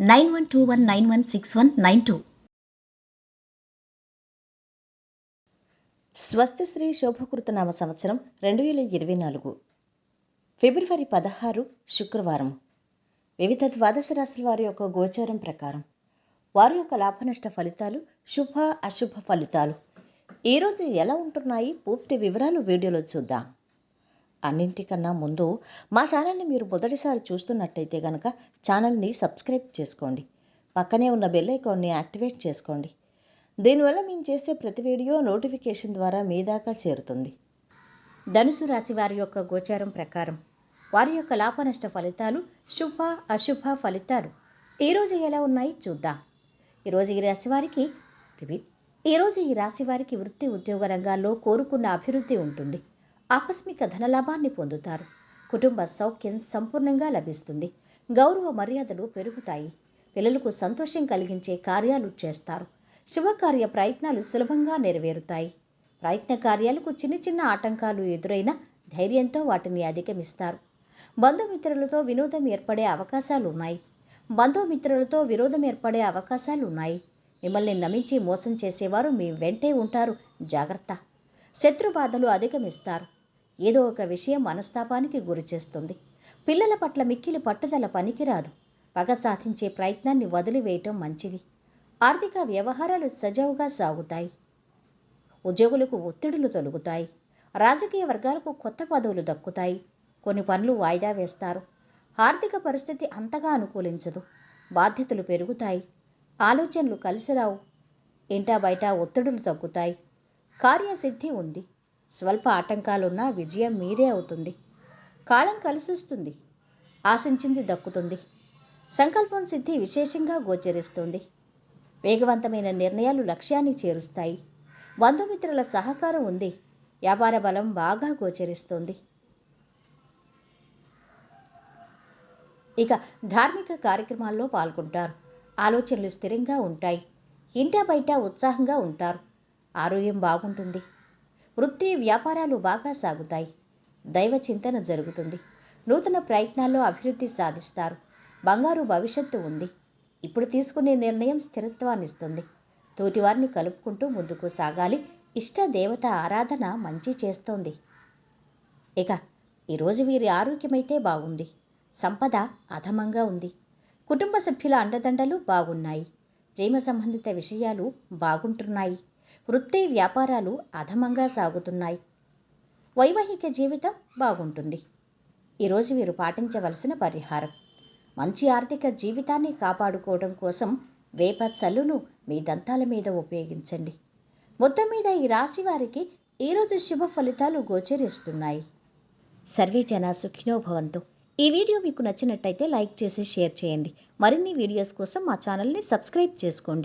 nine one two one nine one six one nine two. స్వస్తిశ్రీ శోభకృతనామ సంవత్సరం రెండు వేల ఇరవై నాలుగు. ఫిబ్రవరి పదహారు శుక్రవారం. వివిధ ద్వాదశ రాశుల వారి యొక్క గోచారం ప్రకారం వారి యొక్క లాభనష్ట ఫలితాలు శుభ అశుభ ఫలితాలు. ఈరోజు ఎలా ఉంటున్నాయి? పూర్తి వివరాలు వీడియోలో చూద్దాం. అన్నింటికన్నా ముందు మా ఛానల్ని మీరు మొదటిసారి చూస్తున్నట్టయితే కనుక ఛానల్ని సబ్స్క్రైబ్ చేసుకోండి. పక్కనే ఉన్న బెల్ ఐకాన్ని యాక్టివేట్ చేసుకోండి. దీనివల్ల మేము చేసే ప్రతి వీడియో నోటిఫికేషన్ ద్వారా మీ దాకా చేరుతుంది. ధనుసు రాశి వారి యొక్క గోచారం ప్రకారం వారి యొక్క లాభనష్ట ఫలితాలు శుభ అశుభ ఫలితాలు ఈరోజు ఎలా ఉన్నాయి చూద్దాం. ఈరోజు ఈ రాశి వారికి ఈరోజు ఈ రాశి వారికి వృత్తి ఉద్యోగ రంగాల్లో కోరుకున్న అభివృద్ధి ఉంటుంది. ఆకస్మిక ధనలాభాన్ని పొందుతారు. కుటుంబ సౌఖ్యం సంపూర్ణంగా లభిస్తుంది. గౌరవ మర్యాదలు పెరుగుతాయి. పిల్లలకు సంతోషం కలిగించే కార్యాలు చేస్తారు. శుభకార్య ప్రయత్నాలు సులభంగా నెరవేరుతాయి. ప్రయత్న కార్యాలకు చిన్న చిన్న ఆటంకాలు ఎదురైనా ధైర్యంతో వాటిని అధిగమిస్తారు. బంధుమిత్రులతో వినోదం ఏర్పడే అవకాశాలు ఉన్నాయి. బంధుమిత్రులతో విరోధం ఏర్పడే అవకాశాలు ఉన్నాయి. మిమ్మల్ని నమ్మించి మోసం చేసేవారు మీ వెంటే ఉంటారు. జాగ్రత్త. శత్రు బాధలు అధిగమిస్తారు. ఏదో ఒక విషయం మనస్తాపానికి గురిచేస్తుంది పిల్లల పట్ల మిక్కిలి పట్టుదల పనికిరాదు. పగ సాధించే ప్రయత్నాన్ని వదిలివేయటం మంచిది. ఆర్థిక వ్యవహారాలు సజావుగా సాగుతాయి. ఉద్యోగులకు ఒత్తిడులు తొలుగుతాయి. రాజకీయ వర్గాలకు కొత్త పదవులు దక్కుతాయి. కొన్ని పనులు వాయిదా వేస్తారు. ఆర్థిక పరిస్థితి అంతగా అనుకూలించదు. బాధ్యతలు పెరుగుతాయి. ఆలోచనలు కలిసిరావు. ఇంటా బయట ఒత్తిడులు తగ్గుతాయి. కార్యసిద్ధి ఉంది. స్వల్ప ఆటంకాలున్నా విజయం మీదే అవుతుంది. కాలం కలిసిస్తుంది. ఆశించింది దక్కుతుంది. సంకల్పం సిద్ధి విశేషంగా గోచరిస్తుంది. వేగవంతమైన నిర్ణయాలు లక్ష్యాన్ని చేరుస్తాయి. బంధుమిత్రుల సహకారం ఉంది. వ్యాపార బలం బాగా గోచరిస్తుంది. ఇక ధార్మిక కార్యక్రమాల్లో పాల్గొంటారు. ఆలోచనలు స్థిరంగా ఉంటాయి. ఇంటా బయట ఉత్సాహంగా ఉంటారు. ఆరోగ్యం బాగుంటుంది. వృత్తి వ్యాపారాలు బాగా సాగుతాయి. దైవ చింతన జరుగుతుంది. నూతన ప్రయత్నాల్లో అభివృద్ధి సాధిస్తారు. బంగారు భవిష్యత్తు ఉంది. ఇప్పుడు తీసుకునే నిర్ణయం స్థిరత్వాన్నిస్తుంది. తోటివారిని కలుపుకుంటూ ముందుకు సాగాలి. ఇష్ట దేవత ఆరాధన మంచి చేస్తోంది. ఇక ఈరోజు వీరి ఆరోగ్యమైతే బాగుంది. సంపద అధమంగా ఉంది. కుటుంబ సభ్యుల అండదండలు బాగున్నాయి. ప్రేమ సంబంధిత విషయాలు బాగుంటున్నాయి. వృత్తి వ్యాపారాలు అధమంగా సాగుతున్నాయి. వైవాహిక జీవితం బాగుంటుంది. ఈరోజు వీరు పాటించవలసిన పరిహారం. మంచి ఆర్థిక జీవితాన్ని కాపాడుకోవడం కోసం వేప చల్లును మీ దంతాల మీద ఉపయోగించండి. మొత్తం మీద ఈ రాశి వారికి ఈరోజు శుభ ఫలితాలు గోచరిస్తున్నాయి. సర్వే జన సుఖినో భవంతు. ఈ వీడియో మీకు నచ్చినట్టయితే లైక్ చేసి షేర్ చేయండి. మరిన్ని వీడియోస్ కోసం మా ఛానల్ని సబ్స్క్రైబ్ చేసుకోండి.